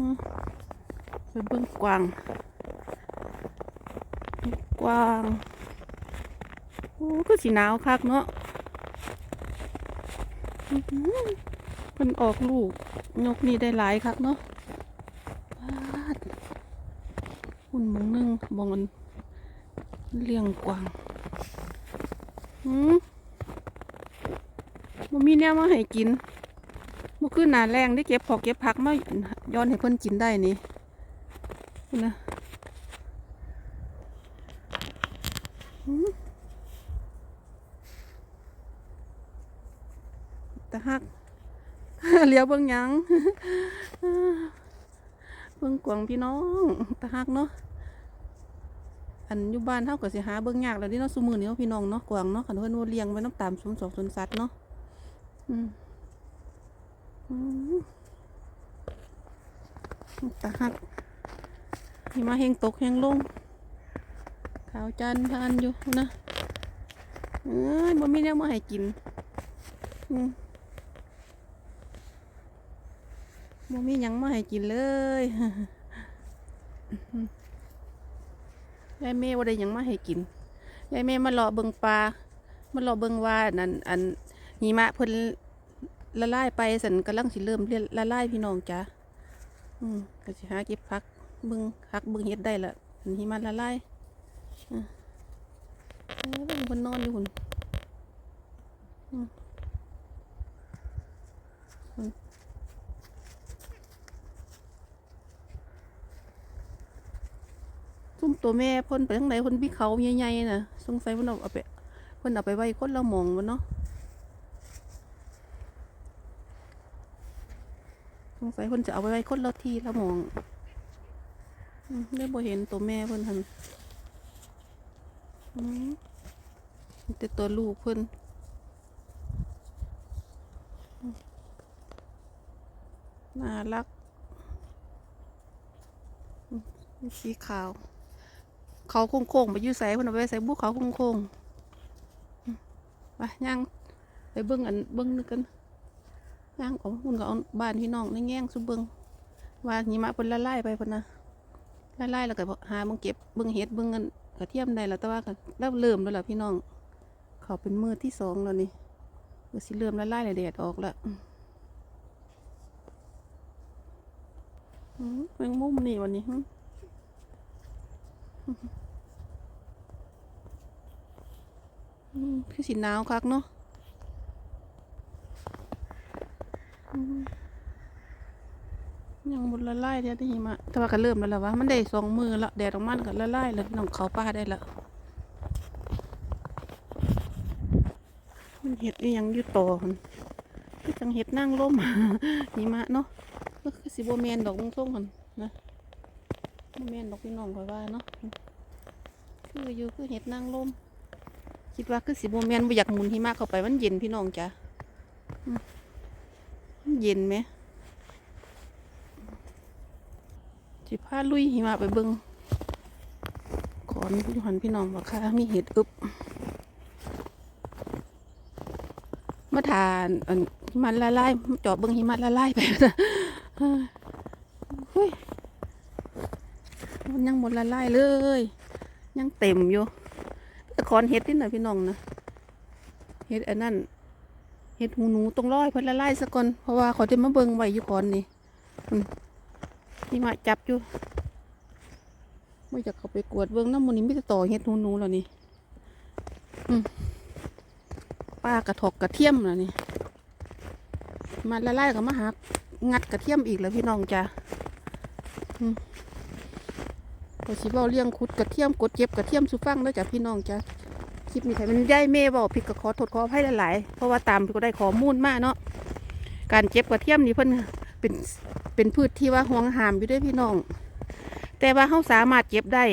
อืมไปเบิ่งกวางกวางโอ้ก็สีหนาวคักเนาะอื้อหือเพิ่นออกลูกนกนี่ได้หลายคักเนาะปาดหุ่นมองนึงมองมันเลี้ยงกวางหืมบ่มีแนวมาให้กิน มื่อคืนหนาแรงได้เก็บพอกเก็บผักมาย้อนให้เพิ่อนกินได้นี่นะตะหักเลี้ยวเบิ่งยังเบิ่งกวางพี่น้องตะหักเนาะอันอยู่บ้านเฮาก็สิหาเบิ่งยากแล้วนี่เนาะซุมื้อนี้เนาะพี่น้องเนาะกวางเนาะคันเพิ่อนว่าเลี้ยงไว้น้ำตามสวนสองสนสัตว์เนาะอืม ตาหักหิมาเฮงตกเฮงลง ขาวจันทานอยู่นะ เอ้ยบ่มีแนวมาให้กินบ่มีหยังมาให้กินเลยยายเมย์ว่าได้ยังมาให้กินยายเมย์มารอเบิงปลามารอเบิงว่านั่นอันหิมะเพิ่น ละลายไปสันกำลังสิเริ่มเรียนละลายพี่น้องจ้ะอืมก็สิหาเก็บพักบึงพักบึงเฮ็ดได้ละอันนี้มันละลายอะเอ้ยเบิ่งคนนอนอยู่หุ่นอืมหุ่นซุ่มตัวแม่พ่นไปทางไหนพ่นพี่เขาใหญ่ๆน่ะสงสัยพ่นเอาเอาไปพ่นเอาไปไว้คนละหมองวะเนาะ สงสัยเพิ่นจะเอาไปไว้คนละที่ละมองได้บ่เห็นตัวแม่เพิ่นทันแต่ตัวลูกเพิ่นอืมน่ารักสีขาว เขาโค้งๆไปยู่ใส่เพิ่นเอาไปไว้ใส่บุกเขาโค้งๆไปย่างไปเบิ่งอันเบิ่งนึกกัน ย่างขอคุณก็เอาบ้านพี่น้องในแง่งสุบเบิงว่าหิมะเป็นละลายไปพนนะละลายแล้วก็หาเบิ่งเก็บเบิ่งเห็ดเบิ่งเงินกระเทียมได้แล้วแต่ว่าก็เริ่มเริ่มแล้วล่ะพี่น้อง เขาเป็นมือที่สองแล้วนี่ก็สิเริ่มละลายแล้วแดดออกแล้วอืมอืมแมงมุมนี่วันนี้หึอืมคือสีหนาวคักเนาะ ยังบนละลายเดียวได้หิมะแต่ว่าก็เริ่มแล้วล่ะวะมันได้สองมือละแดดออกมันก็ละลายแล้วน้องเขาป้าได้ละมันเห็ดยังอยู่ต่อมันคือจังเห็ดนั่งร่มหิมะเนาะก็คือสิบแมนดอกมุงส้มกันนะบ่แมนดอกพี่น้องคอยว่าเนาะคืออยู่คือเห็ดนั่งร่มคิดว่าคือสิบแมนบ่อยากหมุนหิมะเข้าไปมันเย็นพี่น้องจ้ะ เย็นไหมสิพาลุยหิมะไปเบิงขอนพี่หันพี่น้องบอกค่ะมีเห็ดอึบมาทานหิมันละลายจอบเบิงหิมะละลายไปนะเฮ้ยมันยังหมดละลายเลย ยังเต็มอยู่ขอนเห็ดนี่นะพี่น้องนะเห็ดอันนั้น เห็ดหูหนูตรงร้อยเพิ่นละลายซะก่อนเพราะว่าเขาจะมาเบิงไว้อยู่ขอนนี่นี่มาจับอยู่ไม่อยากเขาไปกวดเบิ้งน้ำมันนี้ไม่จะต่อเฮ็ดหนูหนูแล้วนี่ปลากระถกกระเทียมแล้วนี่มาละลายกับมาหักงัดกระเทียมอีกแล้วพี่น้องจ้ะพอสิเว้าเลี้ยงขุดกระเทียมกดเจ็บกระเทียมสุฟังแล้วจ้ะพี่น้องจ้ะ คลิปนี้ใครมันย่ายเม่บอกผิดก็ขอโทษขออภัยหลายๆ เพราะว่าตามก็ได้ข้อมูลมากเนาะ การเจ็บกระเทียมนี่เพิ่นเป็นเป็นพืชที่ว่าห่วงหามอยู่ด้วยพี่น้อง แต่ว่าเขาสามารถเก็บได้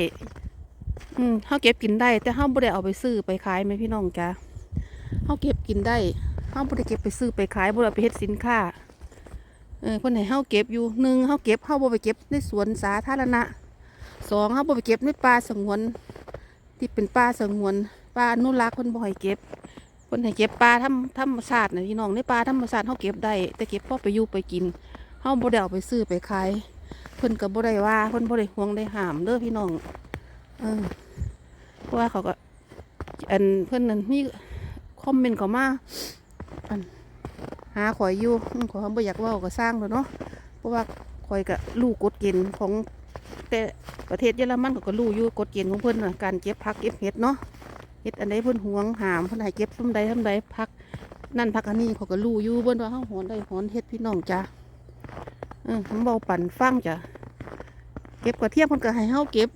อืมเขาเก็บกินได้ แต่เขาไม่ได้เอาไปซื้อไปขายไหมพี่น้องจ้ะเขาเก็บกินได้เขาไม่ได้เก็บไปซื้อไปขายบ่ได้ไปเฮ็ดสินค้า เออคนไหนเขาเก็บอยู่หนึ่งเขาเก็บเขาบ่ไปเก็บในสวนสาธารณะสองเขาบ่ไปเก็บในป่าสงวน ที่เป็นป่าสงวน ป่าอนุรักษ์คนบ่ให้เก็บคนให้เก็บปลาธรรมธรรมชาตินะพี่น้องในปลาธรรมชาติเขาเก็บได้แต่เก็บพ่อไปอยู่ไปกินเฮาบ่ได้เอาไปซื้อไปขายเพิ่นก็บ่ได้ว่าเพิ่นบ่ได้ห่วงได้ห้ามเด้อพี่น้องเออเพราะว่าเขาก็ อันเพิ่นนั่นมีคอมเมนต์เขามาอันหาข่อยอยู่อืมขอบ่อยากว้าก็สร้างแล้วเนาะเพราะว่าข่อยก็รู้กฎเกณฑ์ของแต่ประเทศเยอรมันเขาก็รู้อยู่กฎเกณฑ์ของเพิ่นนะการเก็บผักเก็บเห็ดเนาะ เฮ็ดอันใดเพิ่นห่วงหามเพิ่นให้เก็บทำใดทำใดพัก นั่นพักอันนี้เขาก็รู้อยู่เบิ่นว่าเฮาหอนได้หอนเฮ็ดพี่น้องจ้ะเออผมเบาปั่นฟังจ้ะเก็บกระเทียมเพิ่นก็ให้เฮาเก็บ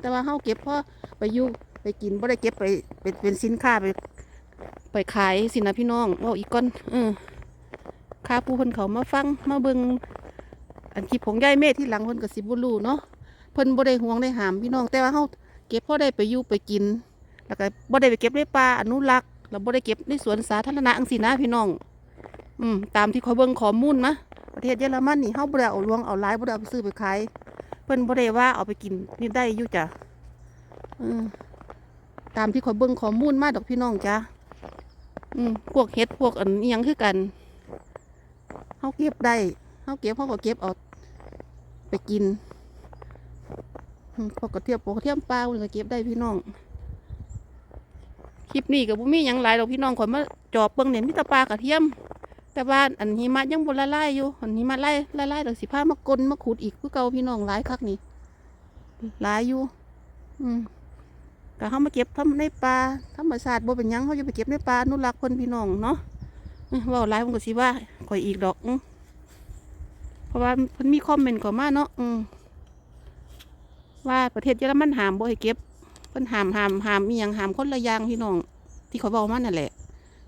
แต่ว่าเฮาเก็บเพราะไปอยู่ไปกินบ่ได้เก็บไปเป็นเป็นสินค้าไป ไปขายสินะพี่น้องเว่าอีกก่อนเออค่าผู้เพิ่นเขามาฟังมาเบิ่งอันคลิปของยายเมธที่หลังเพิ่นก็สิบ่รู้เนาะเพิ่นบ่ได้ห่วงได้หามพี่น้องแต่ว่าเฮาเก็บพอได้ไปอยู่ไปกิน แล้วก็บ่ได้ไปเก็บในป่าอนุรักษ์แล้วบ่ได้เก็บในสวนสาธารณะจังซี่นะพี่น้อง อืมตามที่เขาเบิ่งข้อมูลนะประเทศเยอรมันนี่เฮาบ่ได้เอาลวงเอาลายบ่ได้เอาไปซื้อไปขายเพิ่นบ่ได้ว่าเอาไปกินนี่ได้อยู่จ้ะอืมตามที่เขาเบิ่งข้อมูลมาดอกพี่น้องจ้ะอืมพวกเห็ดพวกอันอิหยังคือกันเฮาเก็บได้เฮาเก็บเฮาก็เก็บเอาไปกินพวกกระเทียมพวกกระเทียมปลาเพิ่นก็เก็บได้พี่น้อง คลิปนี้กับบุมีหยังหลายดอกพี่น้องข่อยมาจอบเบิ่งเนี่ยมีแต่ปลากระเทียม แต่ว่าอันหิมะยังบนละลายอยู่อันหิมะไล่ละลายดอกสิผ้ามากลมาขุดอีกคือเก่าพี่น้องหลายคักนี่หลายอยู่ อืมก็เขามาเก็บทำในปลาธรรมชาติบ่เป็นยังเขาจะไปเก็บในปลานุรักคนพี่น้องเนาะว่าหลายมันก็สิว่าข่อยอีกดอกเพราะว่าเพิ่นมีคอมเมนต์เข้ามาเนาะอืมว่าประเทศเยอรมันห้ามบ่ให้เก็บ พิ่นหามหามหามมียงหามคนละอย่างพี่น้อง ที่เขาบอกมานั่นแหละ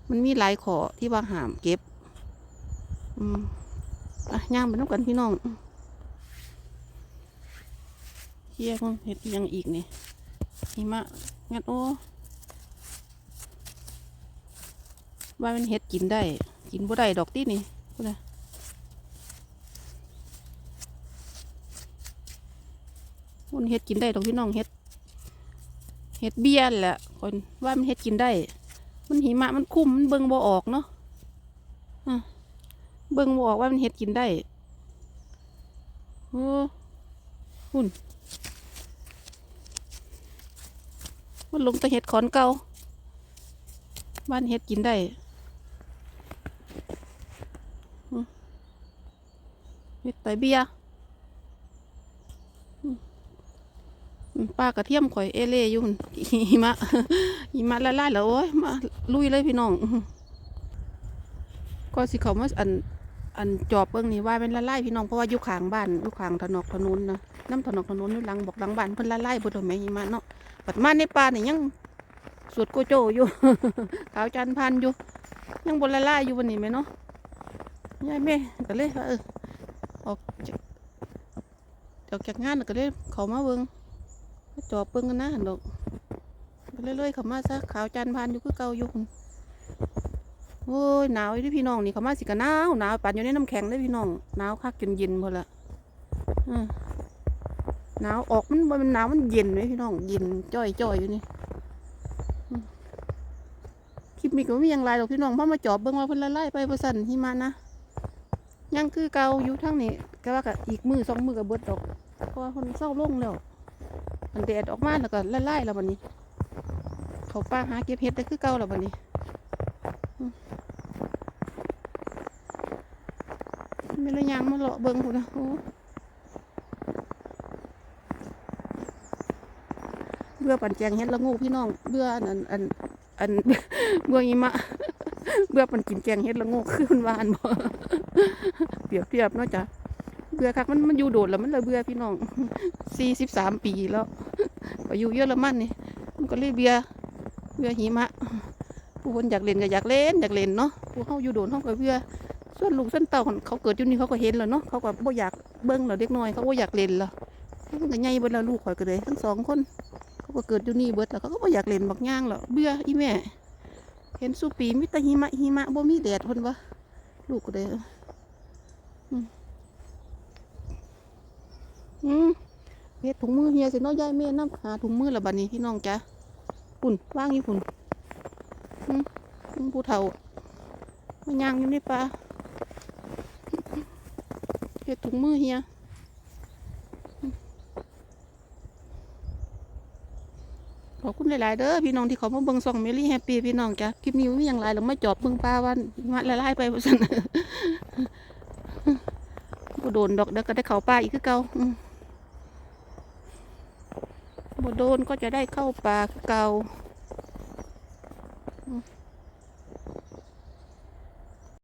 มันมีหลายขอที่ว่าหามเก็บ อืมอะย่างไปน้ำกันพี่น้องเฮียคงเห็ดยังอีกนี่หิมะงัดโอ้ว่ามันเห็ดกินได้ กินบ่ได้ดอกตี้นี่พูดนะมันเห็ดกินได้ดอกพี่น้องเห็ด เห็ดเบี้ยนแหละคนว่ามันเห็ดกินได้ มันหิมะมันคุ้มมันเบิ่งบ่ออกเนาะอะเบิ่งบ่ออกว่ามันเห็ดกินได้โอ้หุ่นมันลงแต่เห็ดขอนเก่าบ้านเห็ดกินได้อืมเห็ดไตเบี้ย อืม ปลากระเทียมข่อยเอเล่ยู่นหิมะหิมะละลายแล้วโอ้ยมาลุยเลยพี่น้องก็สิเขามาอันอันจอบเบิ้องนี่ว่าเป็นละลายพี่น้องเพราะว่าอยู่ขางบ้านอยู่ขางถนนถนนนะน้ำถนนถนนอยู่หลังบอกหลังบ้านเพิ่นละลายบิดแล้วแม่หิมะเนาะปัดมาในป่านี่ยังสวดโกโจอยู่ขาวจันพันอยู่ ยังบนละลายอยู่วันนี้ไหมเนาะยายแม่ก็เลยเออออกจากออกจากงานก็เลยเขามาเบิ้ง จอบเบิ่งกันนะหันดอกไปเรื่อยๆเขามาซะขาวจันพานอยู่คือเก่าอยู่พุ่นโอ้ยหนาวอยู่เด้อพี่น้องนี่เขามาสิกะหนาวหนาวปั่นอยู่ในน้ำแข็งเลยพี่น้องหนาวคักจนเย็นหมดละหนาวออกมันมันหนาวมันเย็นเลยพี่น้องเย็นจ้อยจ้อยอยู่นี่คลิปนี้ก็ไม่มีหยังไรหรอกพี่น้องเพราะมาจอบเบิ่งว่าเพิ่นละลายไปบ่สั่นหิมะนะยังคือเก่าอยู่ทั้งนี้ก็ว่าก็อีกมือสองมือก็เบิดดอกเพราะว่าเพิ่นเศร้าลงแล้ว แดดออกมาแล้วก็ละลายแล้วบัดนี้ เขาป้าหาเก็บเห็ดได้คือเก่าแล้วบัดนี้อืมไม่ละยางมาเลาะเบิ่งพุ่นะเบื่อปั่นแจงเห็ดละงูพี่น้องเบื่ออันอันอันอันเบื่อหิมะเบื่อปั่นกินแกงเห็ดละงูคือมันวานบ่เปรียบเทียบเนาะจ้ะเบื่อคักมันมันอยู่โดดแล้วมันเลยเบื่อพี่น้องสี่สิบสามปีแล้ว ไปอยู่เยอรมันนี่มันก็เลยเบียเบียหิมะ ผู้คนอยากเล่นก็อยากเล่นอยากเล่นเนาะผู้เขาอยู่โดนเขาก็เบียส่วนลูกส่วนเต่าเขาเกิดอยู่นี่เขาก็เห็นแล้วเนาะเขาก็บ่อยากเบิ้งแล้วเด็กน้อยเขาบ่อยากเล่นและมันก็ใหญ่เบิดแล้วลูกข่อยก็เลยทั้งสองคนเขาก็เกิดอยู่นี่เบิดแล้วเขาก็บ่อยากเล่นบักย่างแล้วเบื่ออีแม่ เห็นสุปีมีแต่หิมะหิมะบ่มีแดดเพิ่นวะลูกก็เลยอืมอืม เพชรถุงมือเฮียเสิน้อยย่ายเม่น้ำหาถุงมือละบัดนี้พี่น้องจ้ะปุ่นว่างอยู่ปุ่นอืมผู้เฒ่ามัย่างอยู่นี่ป่าเพชรถุงมือเฮียขอบคุณหลาย ๆ เด้อพี่น้องที่ขอมาเบิ่งซองเมลี่แฮปปี้พี่น้องจ้ะคลิปนี้มีอย่างไรเราไม่จอบเบิ่งปลาวันมาละลายไปสั่นบ่โดนดอกเด้อก็ได้เข้าป่าอีกคือเก่า บ่โดนก็จะได้เข้าป่าเก่า